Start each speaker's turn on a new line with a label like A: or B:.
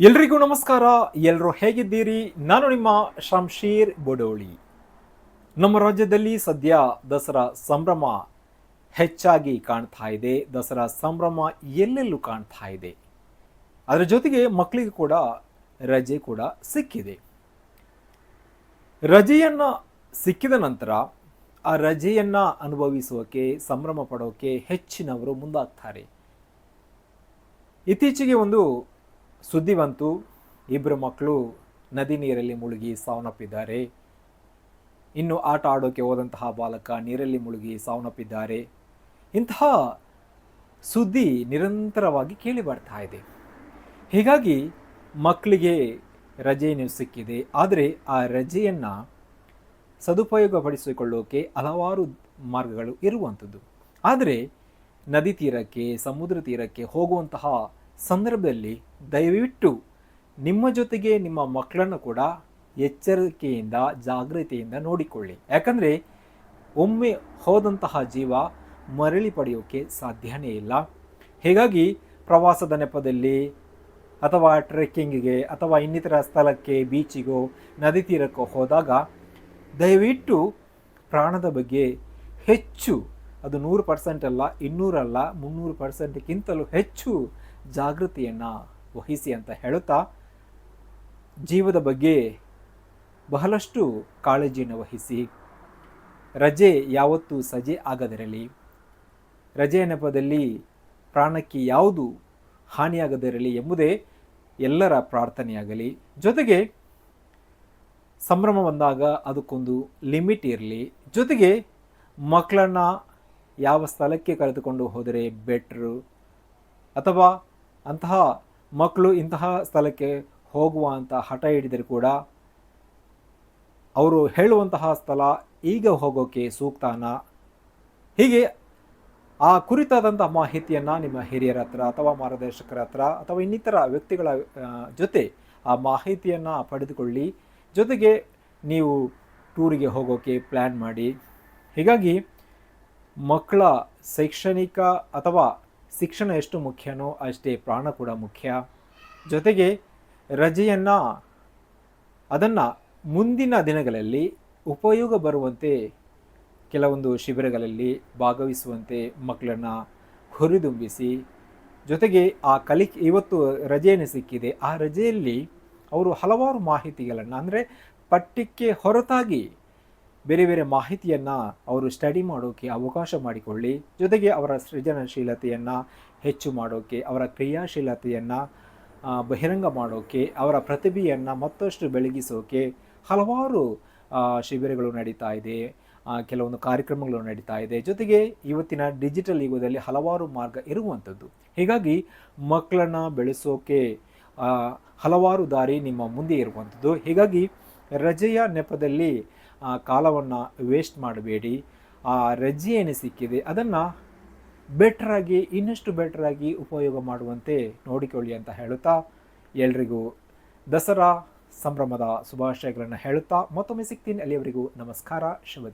A: ಎಲ್ರಿಗೂ ನಮಸ್ಕಾರ. ಎಲ್ಲರೂ ಹೇಗಿದ್ದೀರಿ? ನಾನು ನಿಮ್ಮ ಶಂಶೀರ್ ಬೊಡೋಳಿ. ನಮ್ಮ ರಾಜ್ಯದಲ್ಲಿ ಸದ್ಯ ದಸರಾ ಸಂಭ್ರಮ ಹೆಚ್ಚಾಗಿ ಕಾಣ್ತಾ ಇದೆ. ದಸರಾ ಸಂಭ್ರಮ ಎಲ್ಲೆಲ್ಲೂ ಕಾಣ್ತಾ ಇದೆ. ಅದರ ಜೊತೆಗೆ ಮಕ್ಕಳಿಗೆ ಕೂಡ ರಜೆ ಕೂಡ ಸಿಕ್ಕಿದೆ. ರಜೆಯನ್ನು ಸಿಕ್ಕಿದ ನಂತರ ಆ ರಜೆಯನ್ನ ಅನುಭವಿಸೋಕೆ ಸಂಭ್ರಮ ಪಡೋಕೆ ಹೆಚ್ಚಿನವರು ಮುಂದಾಗ್ತಾರೆ. ಇತ್ತೀಚೆಗೆ ಒಂದು ಸುದ್ದಿ ಬಂತು ಇಬ್ಬರು ಮಕ್ಕಳು ನದಿ ನೀರಲ್ಲಿ ಮುಳುಗಿ ಸಾವನ್ನಪ್ಪಿದ್ದಾರೆ. ಇನ್ನು ಆಟ ಆಡೋಕೆ ಹೋದಂತಹ ಬಾಲಕ ನೀರಲ್ಲಿ ಮುಳುಗಿ ಸಾವನ್ನಪ್ಪಿದ್ದಾರೆ. ಇಂತಹ ಸುದ್ದಿ ನಿರಂತರವಾಗಿ ಕೇಳಿ ಬರ್ತಾ ಇದೆ. ಹೀಗಾಗಿ ಮಕ್ಕಳಿಗೆ ರಜೆಯನ್ನು ಸಿಕ್ಕಿದೆ. ಆದರೆ ಆ ರಜೆಯನ್ನು ಸದುಪಯೋಗಪಡಿಸಿಕೊಳ್ಳೋಕೆ ಹಲವಾರು ಮಾರ್ಗಗಳು ಇರುವಂಥದ್ದು. ಆದರೆ ನದಿ ತೀರಕ್ಕೆ, ಸಮುದ್ರ ತೀರಕ್ಕೆ ಹೋಗುವಂತಹ ಸಂದರ್ಭದಲ್ಲಿ ದಯವಿಟ್ಟು ನಿಮ್ಮ ಜೊತೆಗೆ ನಿಮ್ಮ ಮಕ್ಕಳನ್ನು ಕೂಡ ಎಚ್ಚರಿಕೆಯಿಂದ, ಜಾಗೃತಿಯಿಂದ ನೋಡಿಕೊಳ್ಳಿ. ಯಾಕಂದರೆ ಒಮ್ಮೆ ಹೋದಂತಹ ಜೀವ ಮರಳಿ ಪಡೆಯೋಕ್ಕೆ ಸಾಧ್ಯನೇ ಇಲ್ಲ. ಹೀಗಾಗಿ ಪ್ರವಾಸದ ನೆಪದಲ್ಲಿ ಅಥವಾ ಟ್ರೆಕ್ಕಿಂಗಿಗೆ ಅಥವಾ ಇನ್ನಿತರ ಸ್ಥಳಕ್ಕೆ, ಬೀಚಿಗೋ, ನದಿ ತೀರಕ್ಕೋ ಹೋದಾಗ ದಯವಿಟ್ಟು ಪ್ರಾಣದ ಬಗ್ಗೆ ಹೆಚ್ಚು, ಅದು ನೂರು ಪರ್ಸೆಂಟ್ ಅಲ್ಲ, ಇನ್ನೂರಲ್ಲ, ಮುನ್ನೂರು ಪರ್ಸೆಂಟ್ಗಿಂತಲೂ ಹೆಚ್ಚು ಜಾಗೃತಿಯನ್ನು ವಹಿಸಿ ಅಂತ ಹೇಳುತ್ತಾ, ಜೀವದ ಬಗ್ಗೆ ಬಹಳಷ್ಟು ಕಾಳಜಿಯನ್ನು ವಹಿಸಿ, ರಜೆ ಯಾವತ್ತೂ ಸಜೆ ಆಗದಿರಲಿ. ರಜೆಯ ನೆಪದಲ್ಲಿ ಪ್ರಾಣಕ್ಕೆ ಯಾವುದು ಹಾನಿಯಾಗದಿರಲಿ ಎಂಬುದೇ ಎಲ್ಲರ ಪ್ರಾರ್ಥನೆಯಾಗಲಿ. ಜೊತೆಗೆ ಸಂಭ್ರಮ ಬಂದಾಗ ಅದಕ್ಕೊಂದು ಲಿಮಿಟ್ ಇರಲಿ. ಜೊತೆಗೆ ಮಕ್ಕಳನ್ನು ಯಾವ ಸ್ಥಳಕ್ಕೆ ಕರೆದುಕೊಂಡು ಹೋದರೆ ಬೆಟ್ರು ಅಥವಾ ಅಂತಹ ಮಕ್ಕಳು ಇಂತಹ ಸ್ಥಳಕ್ಕೆ ಹೋಗುವ ಅಂತ ಹಠ ಹಿಡಿದರೆ ಕೂಡ ಅವರು ಹೇಳುವಂತಹ ಸ್ಥಳ ಈಗ ಹೋಗೋಕ್ಕೆ ಸೂಕ್ತಾನ? ಹೀಗೆ ಆ ಕುರಿತಾದಂತಹ ಮಾಹಿತಿಯನ್ನು ನಿಮ್ಮ ಹಿರಿಯರ ಹತ್ರ ಅಥವಾ ಮಾರ್ಗದರ್ಶಕರ ಹತ್ರ ಅಥವಾ ಇನ್ನಿತರ ವ್ಯಕ್ತಿಗಳ ಜೊತೆ ಆ ಮಾಹಿತಿಯನ್ನು ಪಡೆದುಕೊಳ್ಳಿ. ಜೊತೆಗೆ ನೀವು ಟೂರಿಗೆ ಹೋಗೋಕ್ಕೆ ಪ್ಲ್ಯಾನ್ ಮಾಡಿ. ಹೀಗಾಗಿ ಮಕ್ಕಳ ಶೈಕ್ಷಣಿಕ ಅಥವಾ ಶಿಕ್ಷಣ ಎಷ್ಟು ಮುಖ್ಯನೋ ಅಷ್ಟೇ ಪ್ರಾಣ ಕೂಡ ಮುಖ್ಯ. ಜೊತೆಗೆ ರಜೆಯನ್ನು, ಅದನ್ನು ಮುಂದಿನ ದಿನಗಳಲ್ಲಿ ಉಪಯೋಗ ಬರುವಂತೆ ಕೆಲವೊಂದು ಶಿಬಿರಗಳಲ್ಲಿ ಭಾಗವಹಿಸುವಂತೆ ಮಕ್ಕಳನ್ನು ಹುರಿದುಂಬಿಸಿ, ಜೊತೆಗೆ ಆ ಕಲಿಕೆ, ಇವತ್ತು ರಜೆಯನ್ನು ಸಿಕ್ಕಿದೆ. ಆ ರಜೆಯಲ್ಲಿ ಅವರು ಹಲವಾರು ಮಾಹಿತಿಗಳನ್ನು, ಅಂದರೆ ಪಠ್ಯಕ್ಕೆ ಹೊರತಾಗಿ ಬೇರೆ ಬೇರೆ ಮಾಹಿತಿಯನ್ನು ಅವರು ಸ್ಟಡಿ ಮಾಡೋಕ್ಕೆ ಅವಕಾಶ ಮಾಡಿಕೊಳ್ಳಿ. ಜೊತೆಗೆ ಅವರ ಸೃಜನಶೀಲತೆಯನ್ನು ಹೆಚ್ಚು ಮಾಡೋಕ್ಕೆ ಅವರ ಕ್ರಿಯಾಶೀಲತೆಯನ್ನು ಬಹಿರಂಗ ಮಾಡೋಕ್ಕೆ ಅವರ ಪ್ರತಿಭೆಯನ್ನು ಮತ್ತಷ್ಟು ಬೆಳಗಿಸೋಕೆ ಹಲವಾರು ಶಿಬಿರಗಳು ನಡೀತಾ ಇದೆ. ಕೆಲವೊಂದು ಕಾರ್ಯಕ್ರಮಗಳು ನಡೀತಾ ಇದೆ. ಜೊತೆಗೆ ಇವತ್ತಿನ ಡಿಜಿಟಲ್ ಯುಗದಲ್ಲಿ ಹಲವಾರು ಮಾರ್ಗ ಇರುವಂಥದ್ದು. ಹೀಗಾಗಿ ಮಕ್ಕಳನ್ನು ಬೆಳೆಸೋಕೆ ಹಲವಾರು ದಾರಿ ನಿಮ್ಮ ಮುಂದೆ ಇರುವಂಥದ್ದು. ಹೀಗಾಗಿ ರಜೆಯ ನೆಪದಲ್ಲಿ ಕಾಲವನ್ನು ವೇಸ್ಟ್ ಮಾಡಬೇಡಿ. ಆ ರಜೆ ಏನು ಸಿಕ್ಕಿದೆ ಅದನ್ನು ಬೆಟ್ರಾಗಿ ಇನ್ನಷ್ಟು ಬೆಟ್ರಾಗಿ ಉಪಯೋಗ ಮಾಡುವಂತೆ ನೋಡಿಕೊಳ್ಳಿ ಅಂತ ಹೇಳುತ್ತಾ ಎಲ್ರಿಗೂ ದಸರಾ ಸಂಭ್ರಮದ ಶುಭಾಶಯಗಳನ್ನು ಹೇಳುತ್ತಾ ಮತ್ತೊಮ್ಮೆ ಸಿಗ್ತೀನಿ. ಅಲ್ಲಿಯವರೆಗೂ ನಮಸ್ಕಾರ ಶುಭ